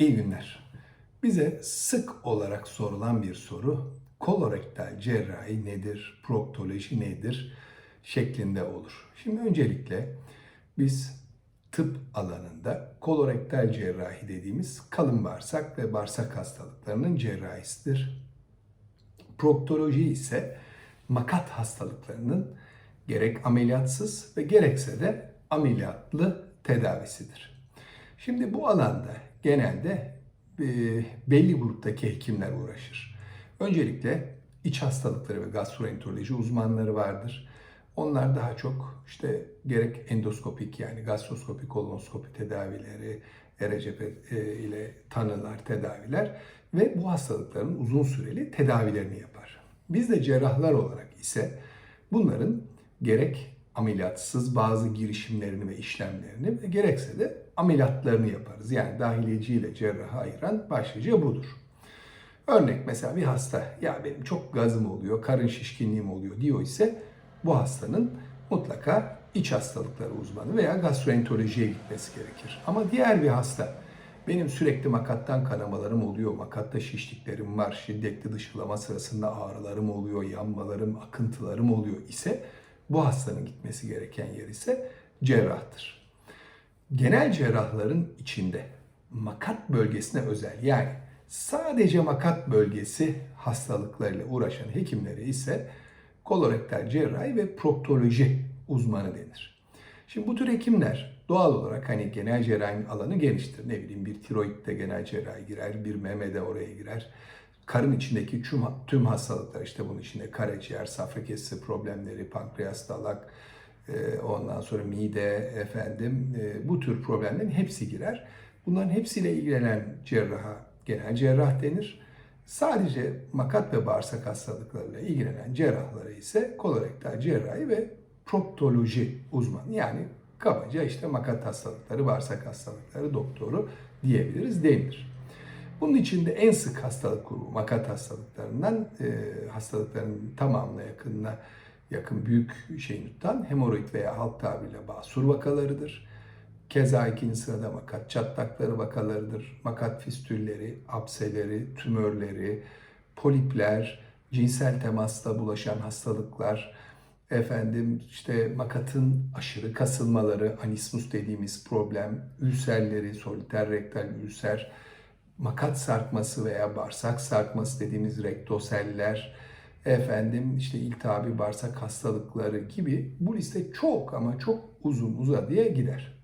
İyi günler. Bize sık olarak sorulan bir soru kolorektal cerrahi nedir, proktoloji nedir şeklinde olur. Şimdi öncelikle biz tıp alanında kolorektal cerrahi dediğimiz kalın bağırsak ve bağırsak hastalıklarının cerrahisidir. Proktoloji ise makat hastalıklarının gerek ameliyatsız ve gerekse de ameliyatlı tedavisidir. Şimdi bu alanda genelde e, belli gruptaki hekimler uğraşır. Öncelikle iç hastalıkları ve gastroenteroloji uzmanları vardır. Onlar daha çok işte gerek endoskopik yani gastroskopi, kolonoskopi tedavileri, ERCP e, ile tanılar, tedaviler ve bu hastalıkların uzun süreli tedavilerini yapar. Biz de cerrahlar olarak ise bunların gerek ameliyatsız bazı girişimlerini ve işlemlerini ve gerekse de ameliyatlarını yaparız. Yani dahiliyeci ile cerrahı ayıran başlıca budur. Örnek mesela bir hasta ya benim çok gazım oluyor, karın şişkinliğim oluyor diyor ise bu hastanın mutlaka iç hastalıkları uzmanı veya gastroenterolojiye gitmesi gerekir. Ama diğer bir hasta benim sürekli makattan kanamalarım oluyor, makatta şişliklerim var, şiddetli dışkılama sırasında ağrılarım oluyor, yanmalarım, akıntılarım oluyor ise bu hastanın gitmesi gereken yer ise cerrahtır. Genel cerrahların içinde makat bölgesine özel yani sadece makat bölgesi hastalıklarıyla uğraşan hekimlere ise kolorektal cerrahi ve proktoloji uzmanı denir. Şimdi bu tür hekimler doğal olarak hani genel cerrahinin alanı geniştir. Ne bileyim bir tiroid de genel cerrahi girer, bir meme de oraya girer. Karın içindeki tüm, tüm hastalıklar işte bunun içinde karaciğer, safra kesesi problemleri, pankreas, dalak, e, ondan sonra mide, efendim e, bu tür problemlerin hepsi girer. Bunların hepsiyle ilgilenen cerraha genel cerrah denir. Sadece makat ve bağırsak hastalıklarıyla ilgilenen cerrahlara ise kolorektal cerrahi ve proktoloji uzmanı yani kabaca işte makat hastalıkları, bağırsak hastalıkları doktoru diyebiliriz denir. Bunun içinde en sık hastalık grubu makat hastalıklarından e, hastalıkların tamamına yakınına yakın büyük şeyini tutan hemoroid veya halk tabiriyle basur vakalarıdır. Keza ikinci sırada makat çatlakları vakalarıdır. Makat fistülleri, apseleri, tümörleri, polipler, cinsel temasla bulaşan hastalıklar, efendim işte makatın aşırı kasılmaları, anismus dediğimiz problem, ülserleri, soliter rektal ülser, makat sarkması veya bağırsak sarkması dediğimiz rektoseller, efendim işte iltihabi bağırsak hastalıkları gibi bu liste çok ama çok uzun uzadıya gider.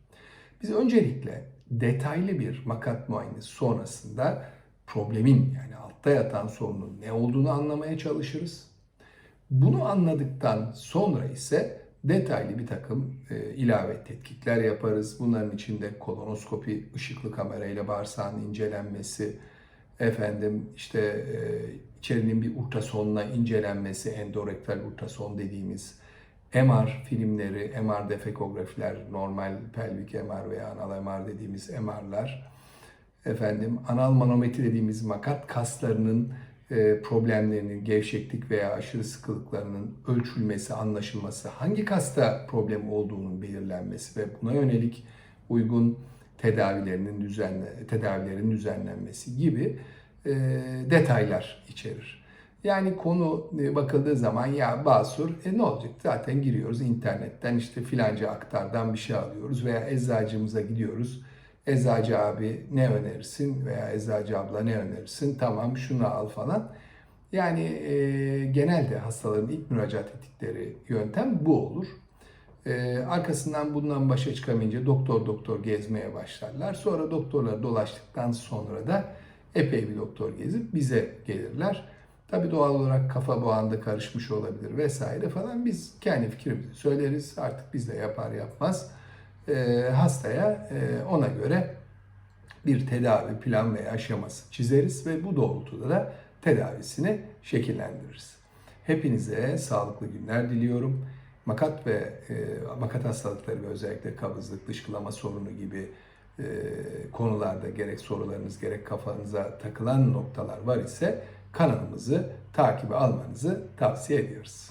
Biz öncelikle detaylı bir makat muayenesi sonrasında problemin yani altta yatan sorunun ne olduğunu anlamaya çalışırız. Bunu anladıktan sonra ise detaylı bir takım e, ilave tetkikler yaparız. Bunların içinde kolonoskopi, ışıklı kamerayla bağırsağın incelenmesi, efendim işte e, içerinin bir ultrasonla incelenmesi, endorektal ultrason dediğimiz MR filmleri, MR defekografiler, normal pelvik MR veya anal MR dediğimiz MR'lar, efendim anal manometri dediğimiz makat kaslarının problemlerinin gevşeklik veya aşırı sıkılıklarının ölçülmesi, anlaşılması, hangi kasta problem olduğunun belirlenmesi ve buna yönelik uygun tedavilerinin düzenle, tedavilerin düzenlenmesi gibi e, detaylar içerir. Yani konu e, bakıldığı zaman ya basur e ne olacak zaten giriyoruz internetten işte filanca aktardan bir şey alıyoruz veya eczacımıza gidiyoruz. Eczacı abi ne önerirsin veya eczacı abla ne önerirsin tamam şunu al falan. Yani e, genelde hastaların ilk müracaat ettikleri yöntem bu olur. E, arkasından bundan başa çıkamayınca doktor doktor gezmeye başlarlar. Sonra doktorlar dolaştıktan sonra da epey bir doktor gezip bize gelirler. Tabii doğal olarak kafa bu anda karışmış olabilir vesaire falan. Biz kendi fikrimizi söyleriz. Artık biz de yapar yapmaz hastaya e, ona göre bir tedavi plan veya aşaması çizeriz ve bu doğrultuda da tedavisini şekillendiririz. Hepinize sağlıklı günler diliyorum. Makat ve e, makat hastalıkları ve özellikle kabızlık, dışkılama sorunu gibi e, konularda gerek sorularınız gerek kafanıza takılan noktalar var ise kanalımızı takibe almanızı tavsiye ediyoruz.